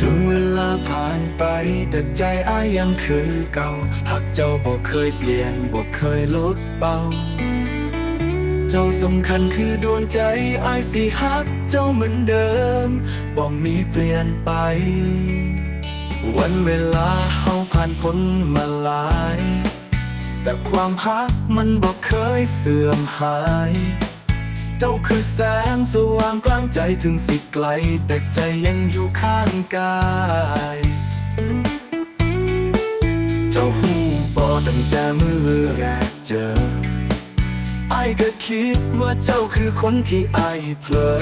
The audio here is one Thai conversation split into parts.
ถึงเวลาผ่านไป แต่ใจอายยังคือเก่าหากเจ้าบ่เคยเปลี่ยนบ่เคยลดเบาเจ้าสำคัญคือดวงใจอายสิฮักเจ้าเหมือนเดิมบ่มีเปลี่ยนไป วันเวลาเฮาผ่านพ้นมาหลาย แต่ความฮักมันบ่เคยเสื่อมหาย เจ้าคือแสงสว่างกลางใจถึงสิไกล แต่ใจยังอยู่ข้างกาย เจ้าหูบอตั้งแต่มือแรกเจอไอ้ก็คิดว่าเจ้าคือคนที่ไอ้เพลอ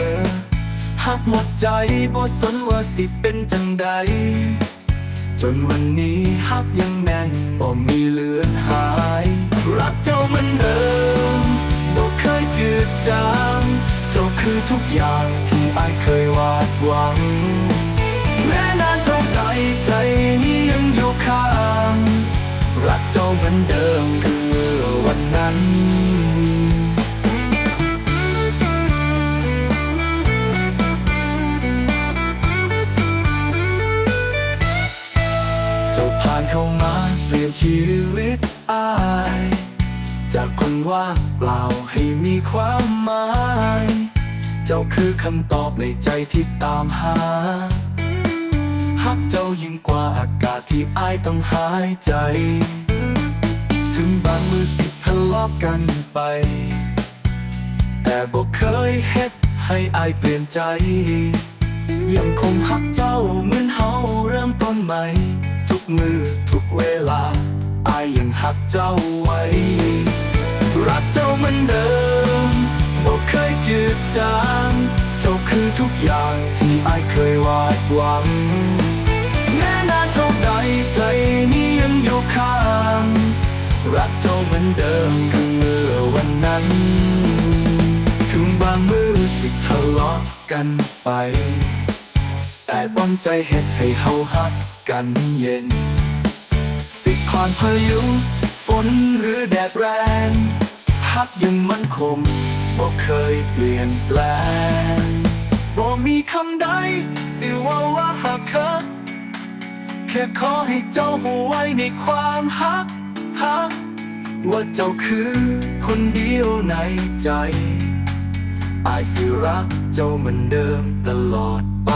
หักหมดใจบ่สนว่าสิเป็นจังใด จนวันนี้ฮักยังแน่นบ่มีเลือนหา ทุกอย่างที่ไอเคยวาดหวัง แม้นานเท่าใดใจนี้ยังอยู่ข้างรักเจ้าเหมือนเดิมคือวันนั้นเจ้าผ่านเข้ามาเปลี่ยนชีวิตอาย จากคนว่างเปล่าให้มีความหมาย เจ้าคือคำตอบในใจที่ตามหาฮักเจ้ายิ่งกว่าอากาศที่อายต้องหายใจ ถึงบางมือสิทะเลาะกันไป แต่บอกเคยเฮ็ดให้อายเปลี่ยนใจ ยังคงฮักเจ้าเหมือนเฮาเริ่มต้นใหม่ ทุกมือทุกเวลาอายยังฮักเจ้าไว้ รักเจ้าเหมือนเดิม บอกเคยจืดจางเจ้าคือทุกอย่างที่ไอเคยวาดหวัง แม้นานเท่าใดใจนี้ยังอยู่ข้าง รักเจ้าเหมือนเดิมคือเมื่อวันนั้น ถึงบางมือสิทะเลาะกันไป แต่ป้อมใจเฮ็ดให้เฮาฮักกันเย็น สิผ่านพายุ ฝนหรือแดดแรงฮักยังมั่นคง บ่เคยเปลี่ยนแปลงบ่มีคำใดสิว่าว่าหักเคิกแค่ขอให้เจ้าหูไว้ในความฮักฮัก ว่าเจ้าคือคนเดียวในใจอายสิรักเจ้าเหมือนเดิมตลอดไป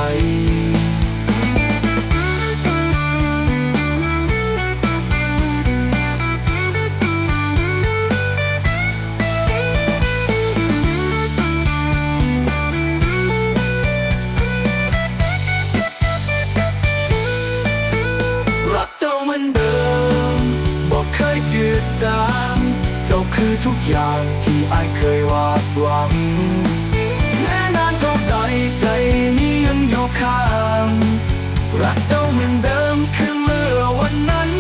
จางเจ้าคือทุกอย่างที่ไอเคยวาดหวัง แม้นานเท่าใดใจนี้ยังอยู่ข้างรักเจ้าเหมือนเดิมคือเมื่อวันนั้น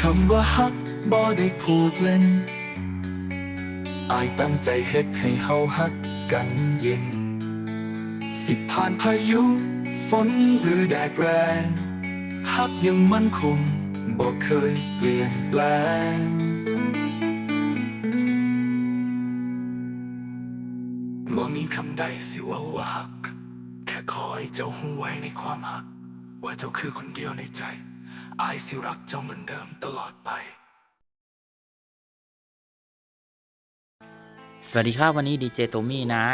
คำว่าฮักบ่ได้พูดเล่นอายตั้งใจเฮ็ดให้เฮาฮักกันเย็น สิผ่านพายุ ฝนหรือแดดแรงฮักยังมั่นคง บอกเคยเปลี่ยนแปลง บ่มีคำใดสิว่าว่าฮัก แค่ขอให้เจ้าหูไว้ในความฮัก ว่าเจ้าคือคนเดียวในใจอายสิรักเจ้าเหมือนเดิมตลอดไป สวัสดีครับวันนี้ดีเจโตมี่นะ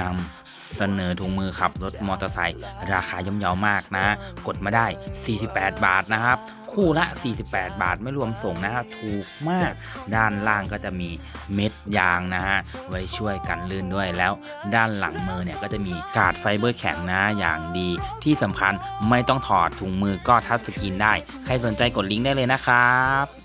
นำเสนอถุงมือขับรถมอเตอร์ไซค์ราคาย่อมเยาวมากนะ กดมาได้ 48 บาทนะครับ คู่ละ 48 บาทไม่รวมส่งนะฮะถูกมากด้านล่างก็จะมีเม็ดยางนะฮะไว้ช่วยกันลื่นด้วยแล้ว ด้านหลังมือเนี่ยก็จะมีกาดไฟเบอร์แข็งนะอย่างดีที่สำคัญไม่ต้องถอดถุงมือก็ทัชสกรีนได้ ใครสนใจกดลิงก์ได้เลยนะครับ